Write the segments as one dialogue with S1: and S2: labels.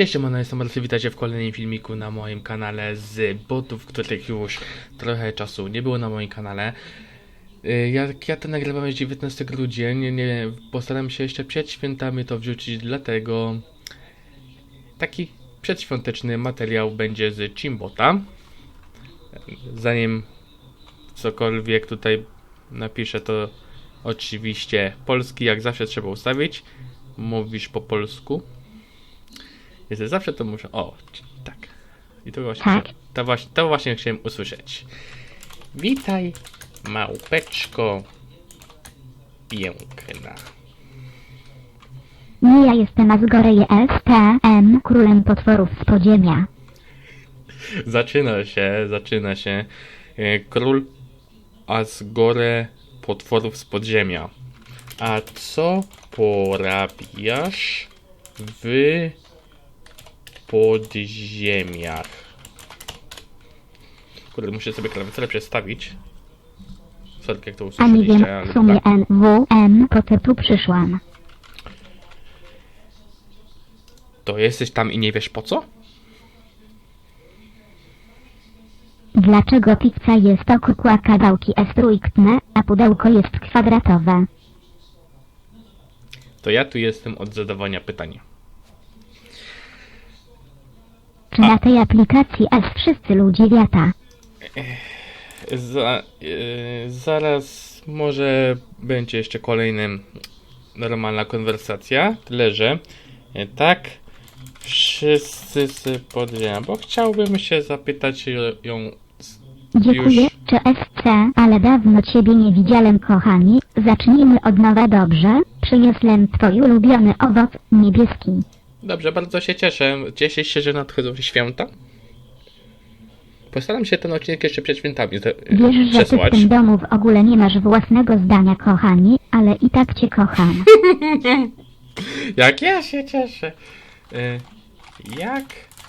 S1: Cześć, Siemano, jestem Marcy, witajcie w kolejnym filmiku na moim kanale z botów, których już trochę czasu nie było na moim kanale. Y, Jak ja to nagrywam jest 19 grudnia, nie, nie, postaram się jeszcze przed świętami to wrzucić, dlatego taki przedświąteczny materiał będzie z Chimbota. Zanim cokolwiek tutaj napiszę, to oczywiście polski jak zawsze trzeba ustawić. Mówisz po polsku. Jest zawsze to muszę. O, tak. I to właśnie,
S2: Tak.
S1: to właśnie, to właśnie chciałem usłyszeć. Witaj, małpeczko piękna.
S2: Nie ja jestem Asgorej STM, królem potworów z podziemia.
S1: Zaczyna się, zaczyna się. E, Król Asgore potworów z podziemia. A co porabiasz w podziemiach? Kurde, muszę sobie klawiaturę przestawić. Sorry, jak to
S2: A nie wiem,
S1: usłyszeliście, ale
S2: w sumie
S1: dobra.
S2: NWM, po co tu przyszłam.
S1: To jesteś tam i nie wiesz po co?
S2: Dlaczego pizza jest okrągła, kawałki jest trójkątne, a pudełko jest kwadratowe?
S1: To ja tu jestem od zadawania pytań.
S2: Czy na tej aplikacji jest wszyscy ludzie wiata?
S1: Za, yy, zaraz może będzie jeszcze kolejna normalna konwersacja, tyle że e, tak wszyscy podziemia, bo chciałbym się zapytać ją-
S2: Dziękuję,
S1: już
S2: czy SC, ale dawno ciebie nie widziałem kochani. Zacznijmy od nowa dobrze. Przyniosłem twój ulubiony owoc, niebieski.
S1: Dobrze, bardzo się cieszę. Cieszę się, że nadchodzą święta. Postaram się ten odcinek jeszcze przed świętami
S2: Wiesz, że ty w tym domu w ogóle nie masz własnego zdania kochani, ale i tak cię kocham.
S1: Jak ja się cieszę. Y, Jak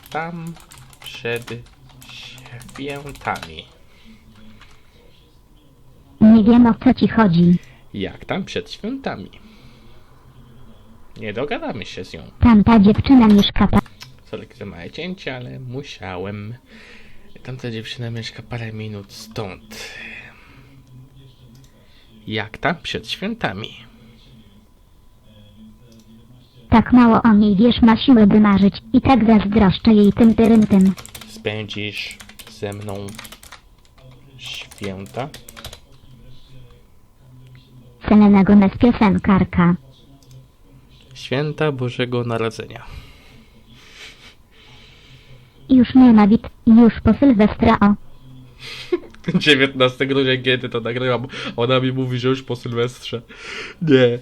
S1: tam przed świętami?
S2: Nie wiem o co ci chodzi.
S1: Jak tam przed świętami? Nie dogadamy się z nią.
S2: Tamta dziewczyna mieszka pa...
S1: Sorry, że małe cięcie, ale musiałem. Tamta dziewczyna mieszka parę minut stąd. Jak tam przed świętami?
S2: Tak mało o niej wiesz, ma siłę by marzyć. I tak zazdroszczę jej tym tyrym tym.
S1: Spędzisz ze mną święta?
S2: Selena Gomez piosenkarka.
S1: Święta Bożego Narodzenia.
S2: Już nie ma wit, już po Sylwestra o.
S1: 19 grudnia, kiedy to nagrywam, ona mi mówi, że już po Sylwestrze. Nie.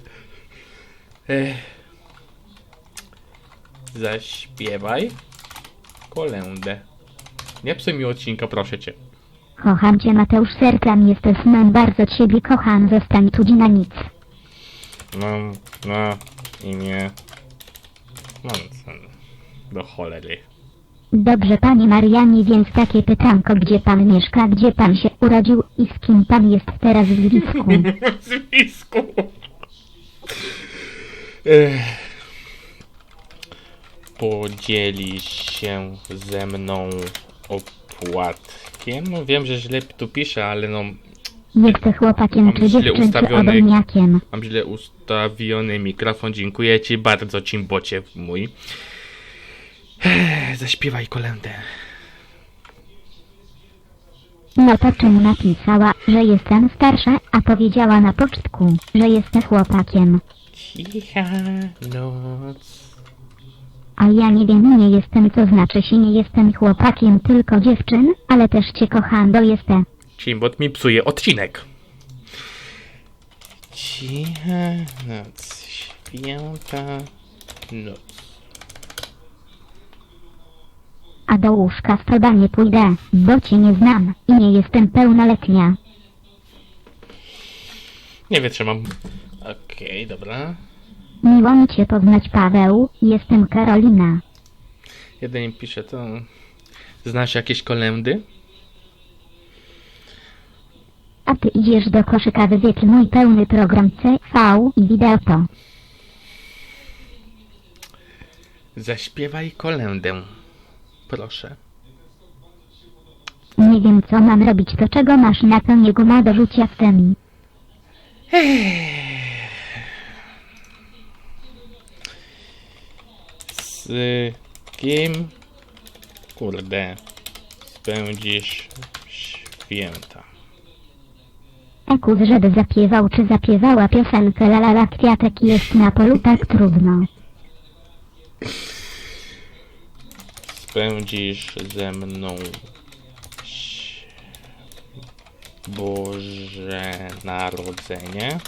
S1: Ech. Zaśpiewaj kolędę. Nie psuj mi odcinka, proszę cię.
S2: Kocham cię Mateusz sercem jesteś mem, bardzo ciebie kocham, zostań tu na nic.
S1: Mam na imię... Manson. Do cholery.
S2: Dobrze panie Marianie, więc takie pytanko, gdzie pan mieszka, gdzie pan się urodził i z kim pan jest teraz w związku?
S1: Zwisku. Ech. Podzielisz się ze mną opłatkiem? No wiem, że źle tu piszę, ale no
S2: Jesteś chłopakiem
S1: Mam
S2: czy
S1: źle
S2: dziewczyn, czy
S1: ustawiony-
S2: obojniakiem?
S1: mam źle ustawiony mikrofon. Dziękuję ci bardzo, Cimbocie mój. Ech, Zaśpiewaj kolędę.
S2: No to czym napisała, że jestem starsza, a powiedziała na pocztku, że jesteś chłopakiem.
S1: Cicha noc.
S2: A ja nie wiem, nie jestem, co znaczy się nie jestem chłopakiem, tylko dziewczyn, ale też cię kocham, bo jestem.
S1: Cimbot mi psuje odcinek. Cicha noc, święta noc.
S2: A do łóżka z tobą nie pójdę, bo cię nie znam i nie jestem pełnoletnia.
S1: Nie wytrzymam. Okej, dobra.
S2: Miło mi cię poznać, Paweł, jestem Karolina.
S1: Jeden pisze to... Znasz jakieś kolędy?
S2: A ty idziesz do koszyka wywieki mój pełny program CV i wideo to.
S1: Zaśpiewaj kolędę. Proszę.
S2: Nie wiem co mam robić, to czego masz na to nie guma do rzucia w temi.
S1: Z kim, kurde, spędzisz święta?
S2: Ekus, żeby zapiewał czy zapiewała piosenkę la la la kwiatek jest na polu tak trudno.
S1: Spędzisz ze mną Boże Narodzenie?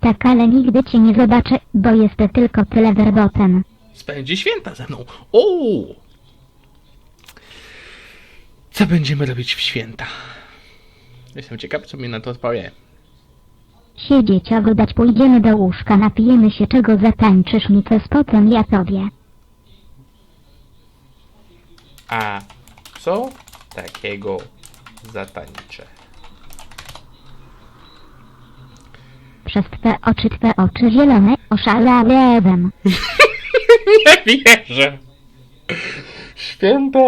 S2: Tak, ale nigdy cię nie zobaczę, bo jest tylko tyle werbotem.
S1: Spędzi święta ze mną. O! Co będziemy robić w święta? Jestem ciekaw, co mi na to odpowie.
S2: Siedzieć, oglądać, pójdziemy do łóżka, napijemy się czego zatańczysz mi to z potem ja tobie.
S1: A co takiego zatańczę?
S2: Przez twe oczy, twe oczy zielone, oszalałem.
S1: Nie wierzę! Święta!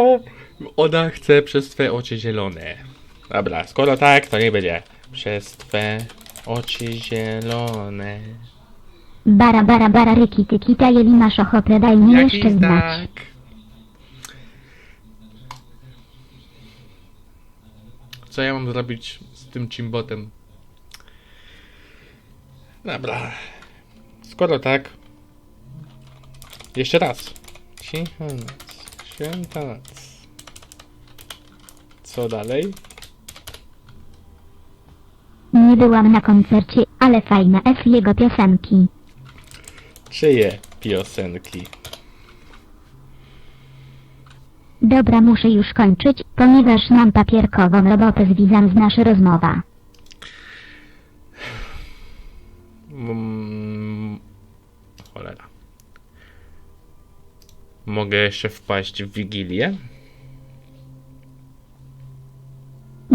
S1: Ona chce przez twe oczy zielone. Dobra, skoro tak, to nie będzie. Przez twe oczy zielone.
S2: Bara, bara, bara, ryki, tyki, ta, jeli masz ochotę, daj mi
S1: Jakiś
S2: jeszcze znać.
S1: Co ja mam zrobić z tym chimbotem? Dobra. Skoro tak. Jeszcze raz. Cicha noc. Święta noc. Co dalej?
S2: Nie byłam na koncercie, ale fajne F jego piosenki.
S1: Czyje piosenki?
S2: Dobra, muszę już kończyć, ponieważ mam papierkową robotę z widzem z nasza rozmowa.
S1: Mm, cholera. Mogę jeszcze wpaść w Wigilię?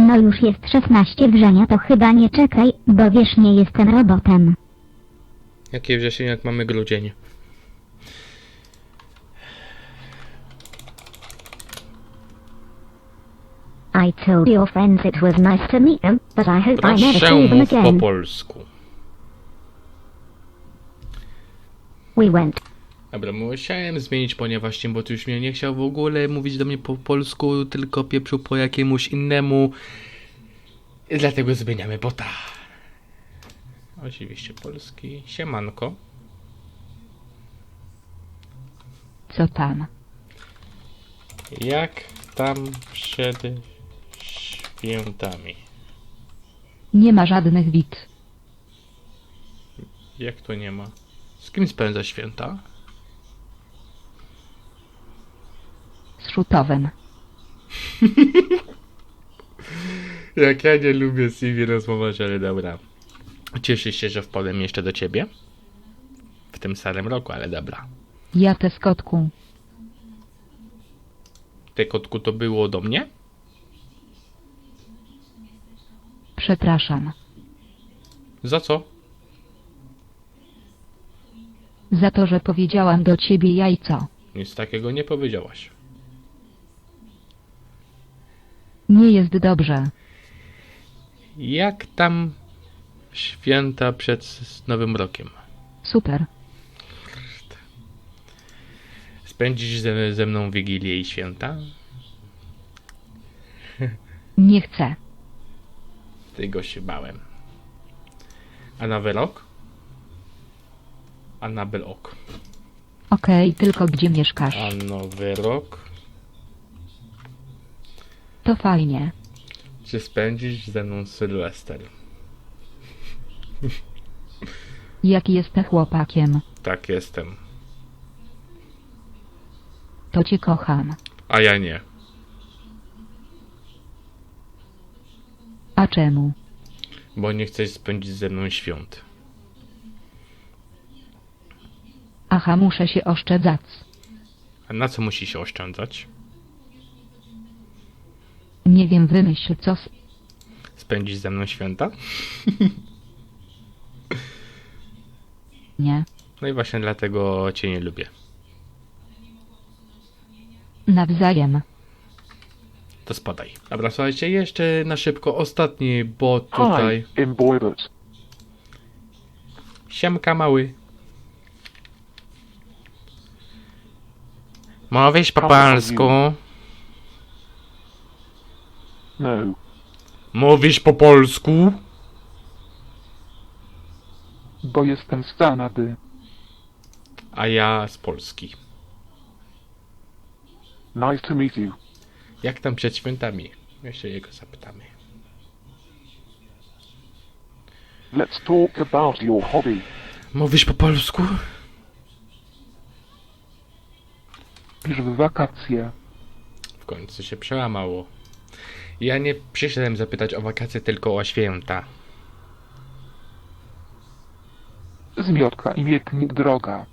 S2: No już jest 16 wrzenia, to chyba nie czekaj, bo wiesz, nie jestem robotem.
S1: Jakie wrzesień, jak mamy grudzień?
S2: I told your friends it was nice to meet them, but I hope I never
S1: Proszę
S2: see them
S1: mów po
S2: again.
S1: polsku.
S2: We went.
S1: Dobra, musiałem zmienić, ponieważ Cimbot już mnie nie chciał w ogóle mówić do mnie po polsku, tylko pieprzył po jakiemuś innemu. Dlatego zmieniamy bota. Oczywiście polski. Siemanko.
S3: Co tam?
S1: Jak tam przed świętami?
S3: Nie ma żadnych wid.
S1: Jak to nie ma? Z kim spędza święta?
S3: Z szutowem.
S1: Jak ja nie lubię nimi rozmawiać, ale dobra. Cieszę się, że wpadłem jeszcze do ciebie. W tym samym roku, ale dobra.
S3: Ja te skotku.
S1: Ty kotku to było do mnie?
S3: Przepraszam.
S1: Za co?
S3: Za to, że powiedziałam do ciebie jajco.
S1: Nic takiego nie powiedziałaś.
S3: Nie jest dobrze.
S1: Jak tam święta przed Nowym Rokiem?
S3: Super.
S1: Spędzisz ze, ze mną Wigilię i święta?
S3: Nie chcę.
S1: Tego się bałem. A Nowy Rok? A Nabel Ok.
S3: Okej, tylko gdzie mieszkasz?
S1: A Nowy Rok?
S3: To fajnie.
S1: Czy spędzisz ze mną Sylwester?
S3: Jak jesteś chłopakiem,
S1: Tak jestem.
S3: to cię kocham.
S1: A ja nie.
S3: A czemu?
S1: Bo nie chcesz spędzić ze mną świąt.
S3: Aha, muszę się oszczędzać.
S1: A na co musi się oszczędzać?
S3: Nie wiem, wymyśl co. s-
S1: Spędzić ze mną święta?
S3: Nie.
S1: No i właśnie dlatego cię nie lubię.
S3: Nawzajem.
S1: To spadaj. Dobra, słuchajcie, jeszcze na szybko ostatni bot tutaj.
S4: Hi.
S1: Siemka mały. Mówisz po polsku?
S4: No,
S1: Mówisz po polsku?
S4: bo jestem z Kanady.
S1: A ja z Polski.
S4: Nice to meet you.
S1: Jak tam przed świętami? Jeszcze jego zapytamy.
S4: Let's talk about your hobby.
S1: Mówisz po polsku?
S4: Pisz w wakacje.
S1: W końcu się przełamało. Ja nie przyszedłem zapytać o wakacje, tylko o święta.
S4: Zmiotka i mietnik droga.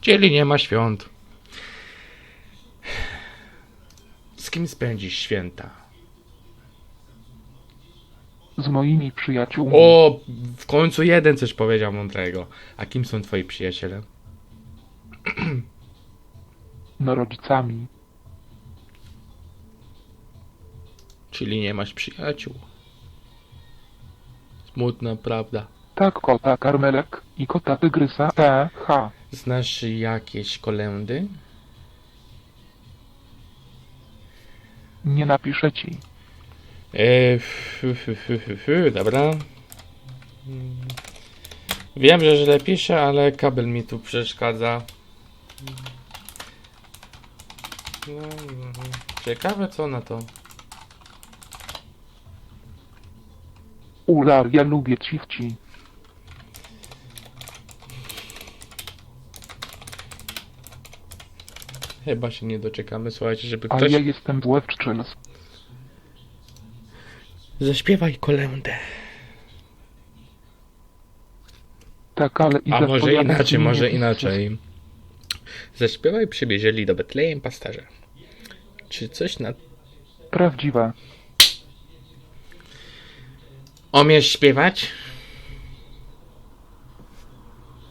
S1: Czyli nie ma świąt. Z kim spędzisz święta?
S4: Z moimi przyjaciółmi.
S1: O, w końcu jeden coś powiedział mądrego. A kim są twoi przyjaciele?
S4: No rodzicami.
S1: Czyli nie masz przyjaciół. Smutna prawda.
S4: Tak kota karmelek i kota tygrysa. T. H.
S1: Znasz jakieś kolendy?
S4: Nie napiszę ci.
S1: Eee, fy, fy, fy, fy, fy, dobra. Wiem, że źle piszę, ale kabel mi tu przeszkadza. No, no. Ciekawe co na to.
S4: Ular, ja lubię ciwci.
S1: Chyba się nie doczekamy, słuchajcie, żeby
S4: A
S1: ktoś...
S4: ja jestem z Łewczyns.
S1: Zaśpiewaj kolędę.
S4: Tak, ale i
S1: A może inaczej, może inaczej. Zaśpiewaj przybieżeli do Betlejem pasterze. Czy coś na...
S4: Prawdziwe.
S1: Umiesz śpiewać?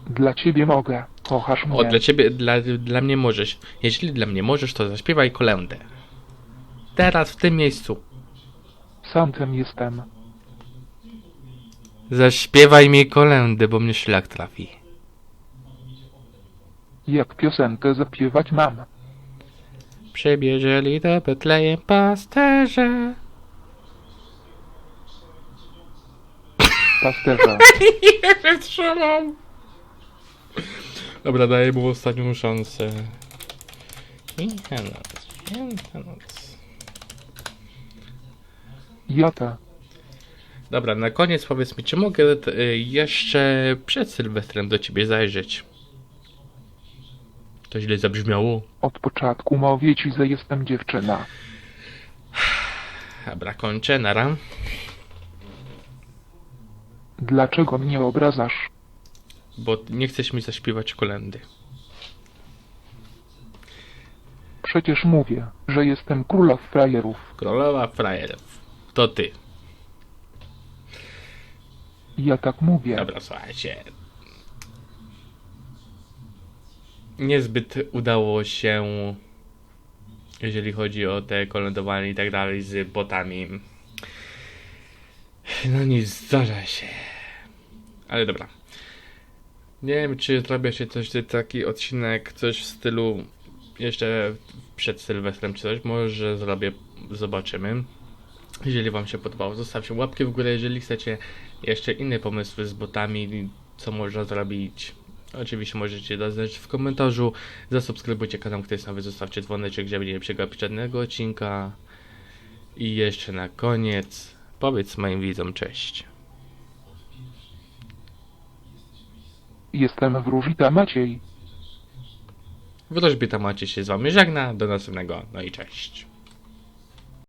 S4: Dla ciebie mogę. Kochasz mnie.
S1: O, dla ciebie, dla, dla mnie możesz. Jeśli dla mnie możesz, to zaśpiewaj kolędę. Teraz, w tym miejscu.
S4: Sam tym jestem.
S1: Zaśpiewaj mi kolędę, bo mnie szlak trafi.
S4: Jak piosenkę zaśpiewać mam.
S1: Przybieżeli do Betlejem pasterze.
S4: Pasterza.
S1: Nie wytrzymam. Dobra, daję mu ostatnią szansę. Święta noc.
S4: Jota.
S1: Dobra, na koniec powiedz mi, czy mogę y, jeszcze przed Sylwestrem do ciebie zajrzeć? To źle zabrzmiało.
S4: Od początku mówię ci, że jestem dziewczyna.
S1: Dobra, kończę, nara.
S4: Dlaczego mnie obrazasz?
S1: Bo nie chcesz mi zaśpiewać kolendy.
S4: Przecież mówię, że jestem króla frajerów.
S1: Królowa frajerów. To ty.
S4: Ja tak mówię.
S1: Dobra, słuchajcie. Niezbyt udało się, jeżeli chodzi o te kolędowanie i tak dalej z botami. No nic, zdarza się. Ale dobra. Nie wiem, czy zrobię się coś, taki odcinek, coś w stylu jeszcze przed Sylwestrem czy coś. Może zrobię, zobaczymy. Jeżeli Wam się podobało, zostawcie łapkę w górę. Jeżeli chcecie jeszcze inne pomysły z botami, co można zrobić, oczywiście możecie dać w komentarzu. Zasubskrybujcie kanał, kto jest nowy, zostawcie dzwoneczek, żeby nie przegapić żadnego odcinka. I jeszcze na koniec, powiedz moim widzom cześć.
S4: Jestem wróżita Maciej.
S1: Wróżbita macie się z Wami żegna, do następnego, no i cześć.